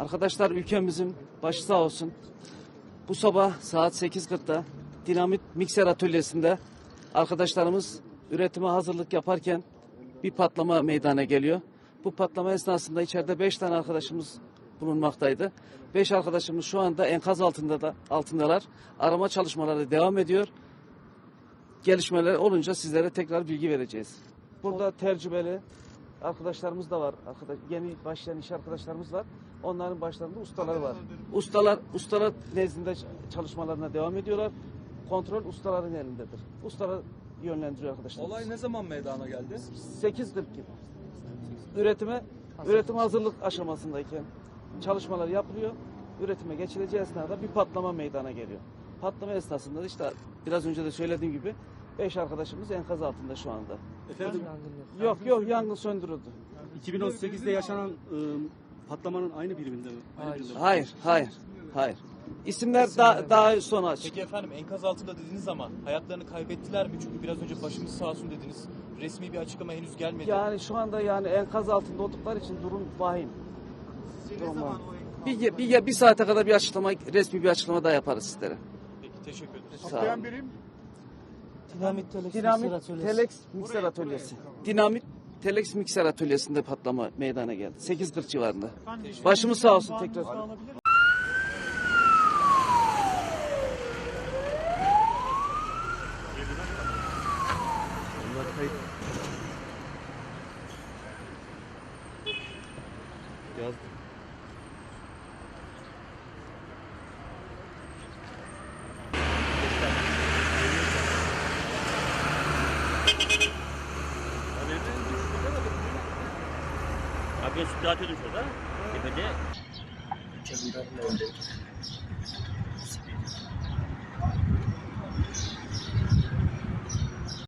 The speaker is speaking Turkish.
Arkadaşlar ülkemizin başı sağ olsun. Bu sabah saat 8.40'da dinamit mikser atölyesinde arkadaşlarımız üretime hazırlık yaparken bir patlama meydana geliyor. Bu patlama esnasında içeride 5 tane arkadaşımız bulunmaktaydı. 5 arkadaşımız şu anda enkaz altında da altındalar. Arama çalışmaları devam ediyor. Gelişmeler olunca sizlere tekrar bilgi vereceğiz. Burada tecrübeli arkadaşlarımız da var. Arkadaş, yeni başlayan iş arkadaşlarımız var. Onların başlarında ustaları var. Ustalar ustalar nezdinde çalışmalarına devam ediyorlar. Kontrol ustaların elindedir. Ustalar yönlendiriyor arkadaşlar. Olay ne zaman meydana geldi? 8.40 gibi. Üretime üretim hazırlık aşamasındayken çalışmalar yapılıyor. Üretime geçileceği esnada bir patlama meydana geliyor. Patlama esnasında da işte biraz önce de söylediğim gibi 5 arkadaşımız enkaz altında şu anda. Efendim Yok yok yangın söndürüldü. 2038'de yaşanan ıı, patlamanın aynı biriminde mi? Aynı birimde mi? Hayır, hayır, hayır. İsimler daha, daha sonra açık. Peki efendim enkaz altında dediniz ama hayatlarını kaybettiler mi? Çünkü biraz önce başımız sağ olsun dediniz. Resmi bir açıklama henüz gelmedi. Yani şu anda yani enkaz altında oldukları için durum vahim. Durum vahim. Bir, bir, bir saate kadar bir açıklama, resmi bir açıklama daha yaparız sizlere. Peki teşekkür ederiz. Sağ olun. Dinamit Telex Dinamit Mikser Atölyesi. Telex Mikser Atölyesi. Dinamit Telex Mikser Atölyesi'nde patlama meydana geldi. 8.40 civarında. Başımız sağ olsun tekrar. Abi sütü atıyordum şurada. Tepede.